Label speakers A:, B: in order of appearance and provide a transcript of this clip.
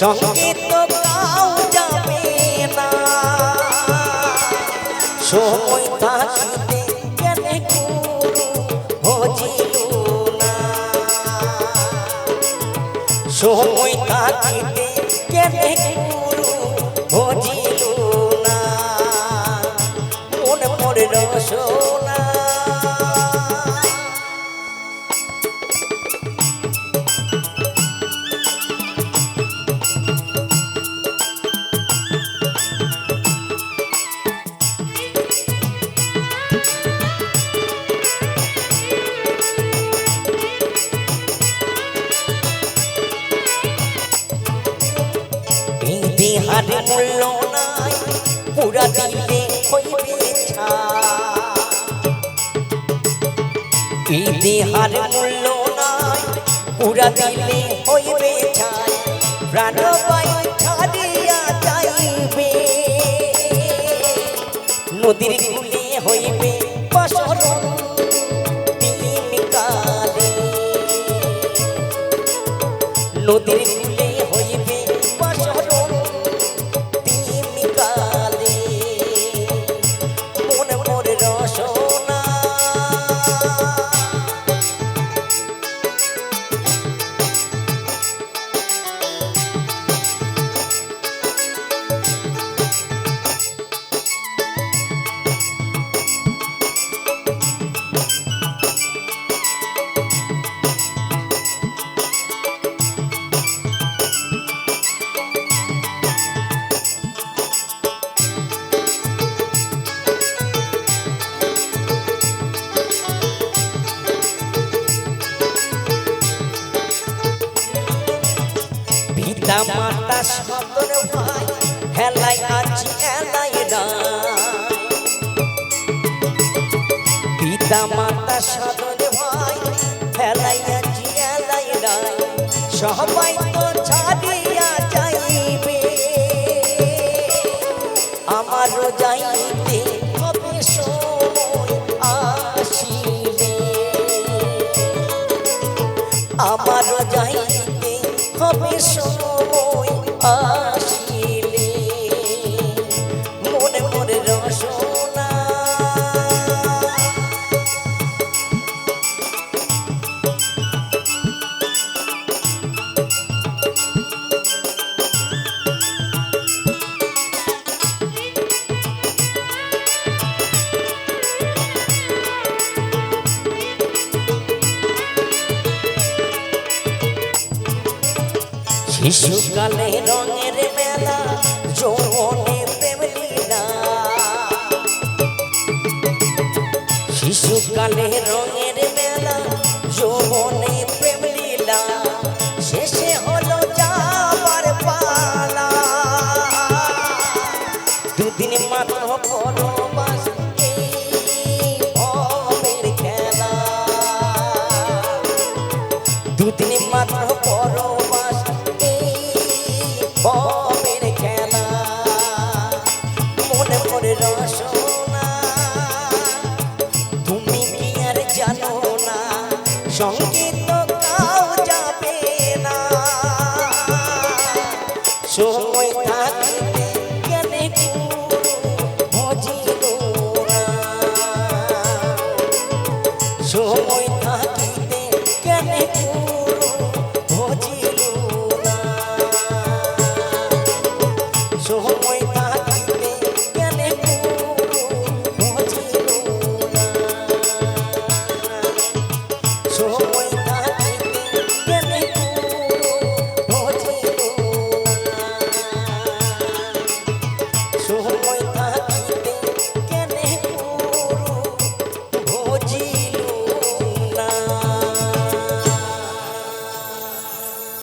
A: সঙ্গে তো কাউ যাবে না। সময় থাকিতে কেন হজিল না। সময় থাকিতে কেন হজিল দেহার মূল্য নাই পুরা দিলে হইবে মূল্য নাই পুরা দিলে হইবে ছাড়িয়া যাইবে নদীর কুলে হইবে নদীর পিতা মাতা সতর ভাই হেলাই আছি হেলাই সবাই তো ছাড়িয়া যাইবে। সময় শিশুকালে রঙের মেলা 정신